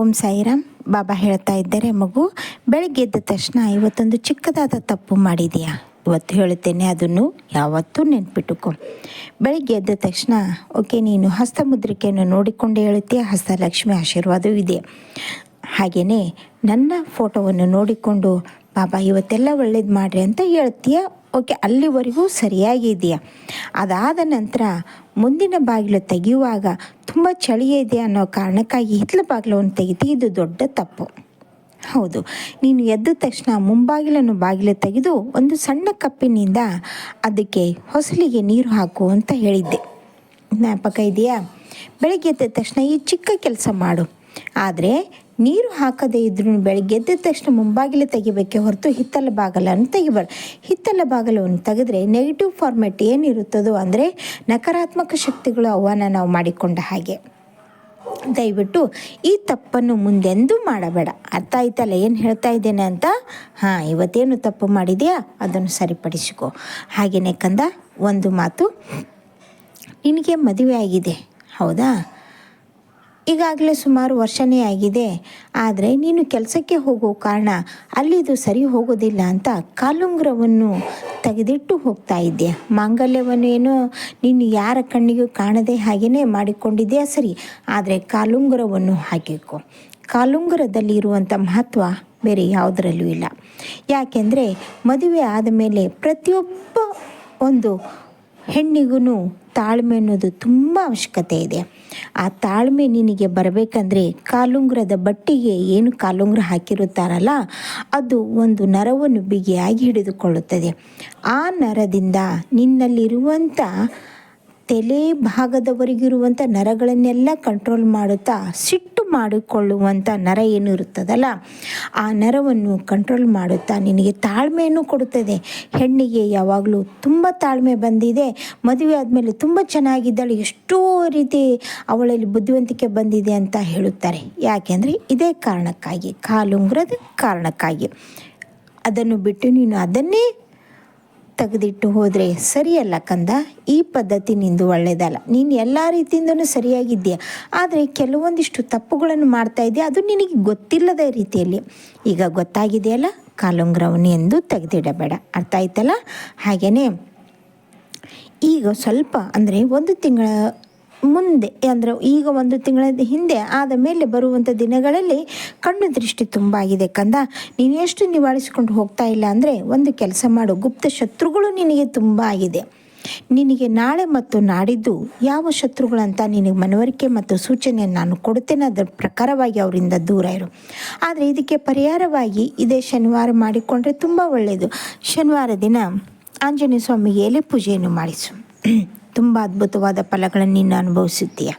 ಓಂ ಸಾಯಿರಾಮ್, ಬಾಬಾ ಹೇಳ್ತಾ ಇದ್ದಾರೆ, ಮಗು, ಬೆಳಗ್ಗೆ ಎದ್ದ ತಕ್ಷಣ ಇವತ್ತೊಂದು ಚಿಕ್ಕದಾದ ತಪ್ಪು ಮಾಡಿದೆಯಾ ಇವತ್ತು ಹೇಳುತ್ತೇನೆ ಅದನ್ನು ಯಾವತ್ತೂ ನೆನ್ಪಿಟ್ಟುಕೊ. ಬೆಳಗ್ಗೆ ಎದ್ದ ತಕ್ಷಣ, ಓಕೆ, ನೀನು ಹಸ್ತಮುದ್ರಿಕೆಯನ್ನು ನೋಡಿಕೊಂಡು ಹೇಳುತ್ತೀಯ ಹಸ್ತಲಕ್ಷ್ಮಿ ಆಶೀರ್ವಾದವೂ ಇದೆ. ಹಾಗೆಯೇ ನನ್ನ ಫೋಟೋವನ್ನು ನೋಡಿಕೊಂಡು, ಬಾಬಾ, ಇವತ್ತೆಲ್ಲ ಒಳ್ಳೇದು ಮಾಡ್ರಿ ಅಂತ ಹೇಳ್ತೀಯ? ಓಕೆ, ಅಲ್ಲಿವರೆಗೂ ಸರಿಯಾಗಿದೆಯಾ ಅದಾದ ನಂತರ, ಮುಂದಿನ ಬಾಗಿಲು ತೆಗೆಯುವಾಗ ತುಂಬ ಚಳಿ ಇದೆ ಅನ್ನೋ ಕಾರಣಕ್ಕಾಗಿ ಹಿತ್ತಲ ಬಾಗಿಲವನ್ನು ತೆಗೆದು ಇದು ದೊಡ್ಡ ತಪ್ಪು. ಹೌದು, ನೀನು ಎದ್ದ ತಕ್ಷಣ ಮುಂಬಾಗಿಲನ್ನು ಬಾಗಿಲು ತೆಗೆದು ಒಂದು ಸಣ್ಣ ಕಪ್ಪಿನಿಂದ ಅದಕ್ಕೆ ಹೊಸಲಿಗೆ ನೀರು ಹಾಕು ಅಂತ ಹೇಳಿದ್ದೆ. ಜ್ಞಾಪಕ ಇದೆಯಾ? ಬೆಳಗ್ಗೆ ಎದ್ದ ತಕ್ಷಣ ಈ ಚಿಕ್ಕ ಕೆಲಸ ಮಾಡು. ಆದರೆ ನೀರು ಹಾಕದೇ ಇದ್ರೂ ಬೆಳಗ್ಗೆ ಎದ್ದ ತಕ್ಷಣ ಮುಂಬಾಗಿಲು ತೆಗಿಬೇಕೆ ಹೊರತು ಹಿತ್ತಲ ಬಾಗಲನ್ನು ತೆಗಿಬಾರ್ದು. ಹಿತ್ತಲ ಬಾಗಲವನ್ನು ತೆಗೆದ್ರೆ ನೆಗೆಟಿವ್ ಫಾರ್ಮೆಟ್ ಏನಿರುತ್ತದೋ ಅಂದರೆ ನಕಾರಾತ್ಮಕ ಶಕ್ತಿಗಳು ಅವನ್ನ ನಾವು ಮಾಡಿಕೊಂಡ ಹಾಗೆ. ದಯವಿಟ್ಟು ಈ ತಪ್ಪನ್ನು ಮುಂದೆಂದೂ ಮಾಡಬೇಡ. ಅರ್ಥ ಆಯ್ತಲ್ಲ ಏನು ಹೇಳ್ತಾ ಇದ್ದೇನೆ ಅಂತ? ಹಾಂ, ಇವತ್ತೇನು ತಪ್ಪು ಮಾಡಿದೆಯಾ? ಅದನ್ನು ಸರಿಪಡಿಸಿಕೊ. ಹಾಗೆಯೇ ಕಂದ, ಒಂದು ಮಾತು. ನಿನಗೆ ಮದುವೆ ಆಗಿದೆ. ಹೌದಾ? ಈಗಾಗಲೇ ಸುಮಾರು ವರ್ಷನೇ ಆಗಿದೆ. ಆದರೆ ನೀನು ಕೆಲಸಕ್ಕೆ ಹೋಗೋ ಕಾರಣ ಅಲ್ಲಿದು ಸರಿ ಹೋಗೋದಿಲ್ಲ ಅಂತ ಕಾಲುಂಗ್ರವನ್ನು ತೆಗೆದಿಟ್ಟು ಹೋಗ್ತಾ ಇದ್ದೆ ಮಾಂಗಲ್ಯವನ್ನು ಏನೋ ನೀನು ಯಾರ ಕಣ್ಣಿಗೂ ಕಾಣದೆ ಹಾಗೆಯೇ ಮಾಡಿಕೊಂಡಿದೆಯಾ ಸರಿ, ಆದರೆ ಕಾಲುಂಗುರವನ್ನು ಹಾಕಬೇಕು ಕಾಲುಂಗುರದಲ್ಲಿ ಇರುವಂಥ ಮಹತ್ವ ಬೇರೆ ಯಾವುದರಲ್ಲೂ ಇಲ್ಲ. ಯಾಕೆಂದರೆ ಮದುವೆ ಆದ ಮೇಲೆ ಪ್ರತಿಯೊಬ್ಬ ಒಂದು ಹೆಣ್ಣಿಗೂ ತಾಳ್ಮೆ ಅನ್ನೋದು ತುಂಬ ಅವಶ್ಯಕತೆ ಇದೆ. ಆ ತಾಳ್ಮೆ ನಿನಗೆ ಬರಬೇಕಂದ್ರೆ ಕಾಲುಂಗ್ರದ ಬಟ್ಟಿಗೆ ಏನು ಕಾಲುಂಗ್ರ ಹಾಕಿರುತ್ತಾರಲ್ಲ, ಅದು ಒಂದು ನರವನ್ನು ಬಿಗಿಯಾಗಿ ಹಿಡಿದುಕೊಳ್ಳುತ್ತದೆ. ಆ ನರದಿಂದ ನಿನ್ನಲ್ಲಿರುವಂಥ ತಲೆ ಭಾಗದವರೆಗಿರುವಂಥ ನರಗಳನ್ನೆಲ್ಲ ಕಂಟ್ರೋಲ್ ಮಾಡುತ್ತಾ ಸಿಟ್ಟು ಮಾಡಿಕೊಳ್ಳುವಂಥ ನರ ಏನು ಇರುತ್ತದಲ್ಲ? ಆ ನರವನ್ನು ಕಂಟ್ರೋಲ್ ಮಾಡುತ್ತಾ ನಿನಗೆ ತಾಳ್ಮೆಯನ್ನು ಕೊಡುತ್ತದೆ. ಹೆಣ್ಣಿಗೆ ಯಾವಾಗಲೂ ತುಂಬ ತಾಳ್ಮೆ ಬಂದಿದೆ. ಮದುವೆ ಆದಮೇಲೆ ತುಂಬ ಚೆನ್ನಾಗಿದ್ದಾಳೆ. ಎಷ್ಟೋ ರೀತಿ ಅವಳಲ್ಲಿ ಬುದ್ಧಿವಂತಿಕೆ ಬಂದಿದೆ ಅಂತ ಹೇಳುತ್ತಾರೆ. ಯಾಕೆಂದರೆ ಇದೇ ಕಾರಣಕ್ಕಾಗಿ ಕಾಲುಂಗ್ರದ ಕಾರಣಕ್ಕಾಗಿ. ಅದನ್ನು ಬಿಟ್ಟು ನೀನು ಅದನ್ನೇ ತೆಗೆದಿಟ್ಟು ಹೋದರೆ ಸರಿಯಲ್ಲ ಕಂದ? ಈ ಪದ್ಧತಿ ನಿಂದು ಒಳ್ಳೆಯದಲ್ಲ ನೀನು ಎಲ್ಲ ರೀತಿಯಿಂದನೂ ಸರಿಯಾಗಿದ್ದೀಯ. ಆದರೆ ಕೆಲವೊಂದಿಷ್ಟು ತಪ್ಪುಗಳನ್ನು ಮಾಡ್ತಾ ಇದೆಯಾ. ಅದು ನಿನಗೆ ಗೊತ್ತಿಲ್ಲದ ರೀತಿಯಲ್ಲಿ. ಈಗ ಗೊತ್ತಾಗಿದೆಯಲ್ಲ? ಕಾಲುಂಗ್ರವನ್ನು ಎಂದು ತೆಗೆದಿಡಬೇಡ. ಅರ್ಥ ಆಯ್ತಲ್ಲ? ಹಾಗೆಯೇ ಈಗ ಸ್ವಲ್ಪ ಅಂದರೆ ಒಂದು ತಿಂಗಳ ಮುಂದೆ, ಅಂದರೆ ಈಗ ಒಂದು ತಿಂಗಳ ಹಿಂದೆ ಆದ ಮೇಲೆ ಬರುವಂಥ ದಿನಗಳಲ್ಲಿ ಕಣ್ಣು ದೃಷ್ಟಿ ತುಂಬ ಆಗಿದೆ ಕಂದ. ನೀನು ಎಷ್ಟು ನಿವಾರಿಸಿಕೊಂಡು ಹೋಗ್ತಾ ಇಲ್ಲ ಅಂದರೆ ಒಂದು ಕೆಲಸ ಮಾಡು, ಗುಪ್ತ ಶತ್ರುಗಳು ನಿನಗೆ ತುಂಬ ಆಗಿದೆ. ನಿನಗೆ ನಾಳೆ ಮತ್ತು ನಾಡಿದ್ದು ಯಾವ ಶತ್ರುಗಳಂತ ನಿನಗೆ ಮನವರಿಕೆ ಮತ್ತು ಸೂಚನೆಯನ್ನು ನಾನು ಕೊಡುತ್ತೇನೆ ಅದರ ಪ್ರಕಾರವಾಗಿ ಅವರಿಂದ ದೂರ ಇರು. ಆದರೆ ಇದಕ್ಕೆ ಪರಿಹಾರವಾಗಿ ಇದೇ ಶನಿವಾರ ಮಾಡಿಕೊಂಡ್ರೆ ತುಂಬ ಒಳ್ಳೆಯದು ಶನಿವಾರ ದಿನ ಆಂಜನೇಯ ಸ್ವಾಮಿಗೆ ಎಲೆ ಪೂಜೆಯನ್ನು ಮಾಡಿಸು. ತುಂಬ ಅದ್ಭುತವಾದ ಫಲಗಳನ್ನು ನೀನು ಅನುಭವಿಸುತ್ತೀಯ.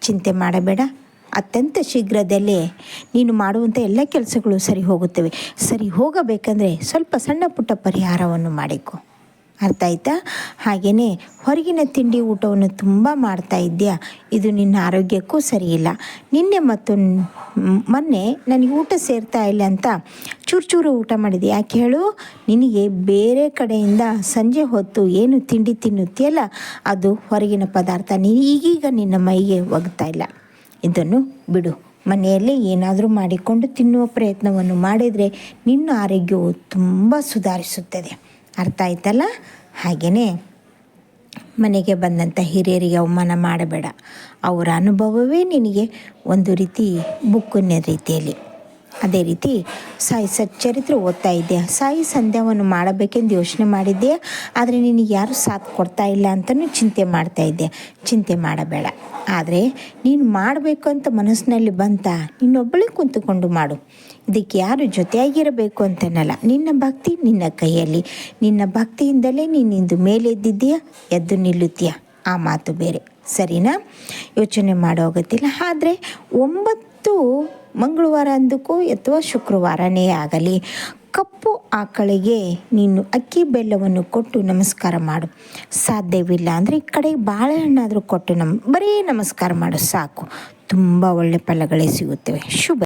ಚಿಂತೆ ಮಾಡಬೇಡ. ಅತ್ಯಂತ ಶೀಘ್ರದಲ್ಲೇ ನೀನು ಮಾಡುವಂಥ ಎಲ್ಲ ಕೆಲಸಗಳು ಸರಿ ಹೋಗುತ್ತವೆ. ಸರಿ ಹೋಗಬೇಕಂದ್ರೆ ಸ್ವಲ್ಪ ಸಣ್ಣ ಪುಟ್ಟ ಪರಿಹಾರವನ್ನು ಮಾಡಿಕೊ. ಅರ್ಥ ಆಯ್ತಾ? ಹಾಗೆಯೇ ಹೊರಗಿನ ತಿಂಡಿ ಊಟವನ್ನು ತುಂಬ ಮಾಡ್ತಾ ಇದೆಯಾ ಇದು ನಿನ್ನ ಆರೋಗ್ಯಕ್ಕೂ ಸರಿಯಿಲ್ಲ. ನಿನ್ನೆ ಮತ್ತು ಮೊನ್ನೆ ನನಗೆ ಊಟ ಸೇರ್ತಾ ಇಲ್ಲ ಅಂತ ಚೂರು ಚೂರು ಊಟ ಮಾಡಿದೆ. ಯಾಕೆ ಹೇಳು? ನಿನಗೆ ಬೇರೆ ಕಡೆಯಿಂದ ಸಂಜೆ ಹೊತ್ತು ಏನು ತಿಂಡಿ ತಿನ್ನುತ್ತೀಯಲ್ಲ, ಅದು ಹೊರಗಿನ ಪದಾರ್ಥ. ನೀನು ಈಗೀಗ ನಿನ್ನ ಮೈಗೆ ಒಗ್ತಾ ಇಲ್ಲ. ಇದನ್ನು ಬಿಡು. ಮನೆಯಲ್ಲಿ ಏನಾದರೂ ಮಾಡಿಕೊಂಡು ತಿನ್ನುವ ಪ್ರಯತ್ನವನ್ನು ಮಾಡಿದರೆ ನಿನ್ನ ಆರೋಗ್ಯವು ತುಂಬ ಸುಧಾರಿಸುತ್ತದೆ. ಅರ್ಥ ಆಯ್ತಲ್ಲ? ಹಾಗೆಯೇ ಮನೆಗೆ ಬಂದಂಥ ಹಿರಿಯರಿಗೆ ಅವಮಾನ ಮಾಡಬೇಡ. ಅವರ ಅನುಭವವೇ ನಿನಗೆ ಒಂದು ರೀತಿ ಬುಕ್ಕಿನ ರೀತಿಯಲ್ಲಿ. ಅದೇ ರೀತಿ ಸಾಯಿ ಸಚ್ಚರಿತ್ರೆ ಓದ್ತಾ ಇದ್ದೆ. ಸಾಯಿ ಸಂಧ್ಯಾವನ್ನು ಮಾಡಬೇಕೆಂದು ಯೋಚನೆ ಮಾಡಿದ್ದೆ. ಆದರೆ ನಿನಗೆ ಯಾರು ಸಾಥ್ ಕೊಡ್ತಾ ಇಲ್ಲ ಅಂತಲೂ ಚಿಂತೆ ಮಾಡ್ತಾ ಇದ್ದೆ. ಚಿಂತೆ ಮಾಡಬೇಡ. ಆದರೆ ನೀನು ಮಾಡಬೇಕು ಅಂತ ಮನಸ್ಸಿನಲ್ಲಿ ಬಂತ, ನಿನ್ನೊಬ್ಬಳೇ ಕುಂತುಕೊಂಡು ಮಾಡು. ಇದಕ್ಕೆ ಯಾರು ಜೊತೆಯಾಗಿರಬೇಕು ಅಂತನಲ್ಲ, ನಿನ್ನ ಭಕ್ತಿ ನಿನ್ನ ಕೈಯಲ್ಲಿ. ನಿನ್ನ ಭಕ್ತಿಯಿಂದಲೇ ನೀನಿಂದು ಮೇಲೆ ಎದ್ದಿದ್ದೀಯಾ ಎದ್ದು ನಿಲ್ಲುತ್ತೀಯ. ಆ ಮಾತು ಬೇರೆ. ಸರಿನಾ? ಯೋಚನೆ ಮಾಡೋ ಅಗತ್ತಿಲ್ಲ ಆದರೆ ಒಂಬತ್ತು ಮಂಗಳವಾರ ಅಂದಕ್ಕೂ ಅಥವಾ ಶುಕ್ರವಾರನೇ ಆಗಲಿ. ಕಪ್ಪು ಆಕಳಿಗೆ ನೀನು ಅಕ್ಕಿ ಬೆಲ್ಲವನ್ನು ಕೊಟ್ಟು ನಮಸ್ಕಾರ ಮಾಡು. ಸಾಧ್ಯವಿಲ್ಲ ಅಂದರೆ ಈ ಕಡೆ ಬಾಳೆಹಣ್ಣಾದರೂ ಕೊಟ್ಟು ನಮ್ಮ ಬರೀ ನಮಸ್ಕಾರ ಮಾಡು, ಸಾಕು. ತುಂಬ ಒಳ್ಳೆ ಫಲಗಳೇ ಸಿಗುತ್ತವೆ. ಶುಭ